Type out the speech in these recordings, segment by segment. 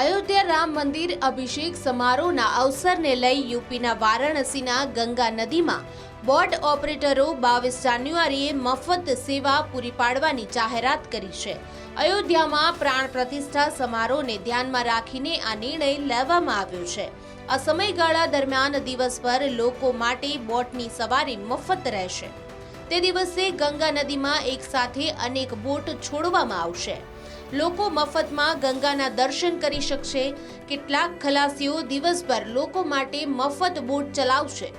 અયોધ્યા રામ મંદિર અભિષેક સમારોહના અવસરને લઈ યુપીના વારાણસીના ગંગા નદીમાં બોટ ઓપરેટરો બાવીસ જાન્યુઆરીએ મફત સેવા પૂરી પાડવાની જાહેરાત કરી છે. અયોધ્યામાં પ્રાણ પ્રતિષ્ઠા સમારોહને ધ્યાનમાં રાખીને આ નિર્ણય લેવામાં આવ્યો છે. આ સમયગાળા દરમિયાન દિવસભર લોકો માટે બોટની સવારી મફત રહેશે. તે દિવસે ગંગા નદીમાં એક સાથે અનેક બોટ છોડવામાં આવશે. લોકો મફતમાં ગંગાના દર્શન કરી શકશે. કેટલાક ખલાસીઓ દિવસભર લોકો માટે મફત બોટ ચલાવશે.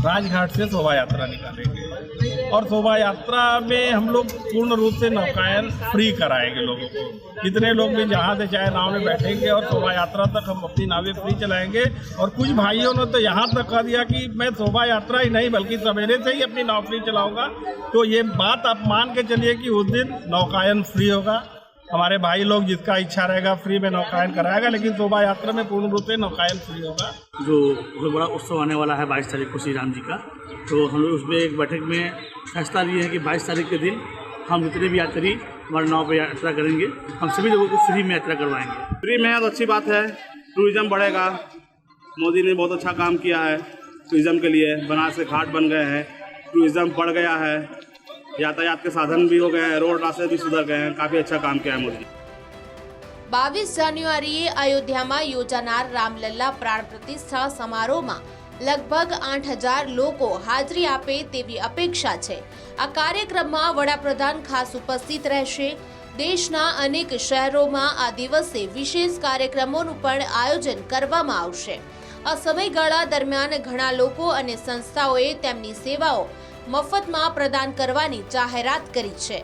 राजघाट से शोभा यात्रा निकालेंगे। और शोभा यात्रा में हम लोग पूर्ण रूप से नौकायन फ्री कराएँगे लोगों को। जितने लोग भी जहाँ से चाहे नाव में बैठेंगे और शोभा यात्रा तक हम अपनी नावें फ्री चलाएँगे। और कुछ भाइयों ने तो यहाँ तक कह दिया कि मैं शोभा यात्रा ही नहीं, बल्कि सवेरे से ही अपनी नाव फ्री चलाऊँगा। तो ये बात आप मान के चलिए कि उस दिन नौकायन फ्री होगा। हमारे भाई लोग जिसका इच्छा रहेगा फ्री में नौकायन कराएगा, लेकिन शोभा यात्रा में पूर्ण रूप से नौकायन फ्री होगा। जो बहुत बड़ा उत्सव आने वाला है बाईस तारीख को श्री राम जी का तो हम लोग उसमें एक बैठक में फैसला लिए हैं कि बाईस तारीख के दिन हम जितने भी यात्री हमारे नाव पर यात्रा करेंगे, हम सभी लोगों को फ्री में यात्रा करवाएँगे। फ्री में अच्छी बात है टूरिज़्म बढ़ेगा। मोदी ने बहुत अच्छा काम किया है टूरिज़्म के लिए, बनारस के घाट बन गए हैं टूरिज़्म बढ़ गया है। यातायात के साधन भी हो गए हैं रोड रास्ते भी सुधर गए हैं काफ़ी अच्छा काम किया है मोदी ने બાવીસ જાન્યુઆરીએ અયોધ્યામાં યોજાનાર રામલલ્લા પ્રાણ પ્રતિષ્ઠા સમારોહમાં લગભગ આઠ હજાર લોકો હાજરી આપે તેવી અપેક્ષા છે આ કાર્યક્રમમાં વડાપ્રધાન ખાસ ઉપસ્થિત રહેશે દેશના અનેક શહેરોમાં આ દિવસે વિશેષ કાર્યક્રમોનું પણ આયોજન કરવામાં આવશે આ સમયગાળા દરમિયાન ઘણા લોકો અને સંસ્થાઓએ તેમની સેવાઓ મફતમાં પ્રદાન કરવાની જાહેરાત કરી છે.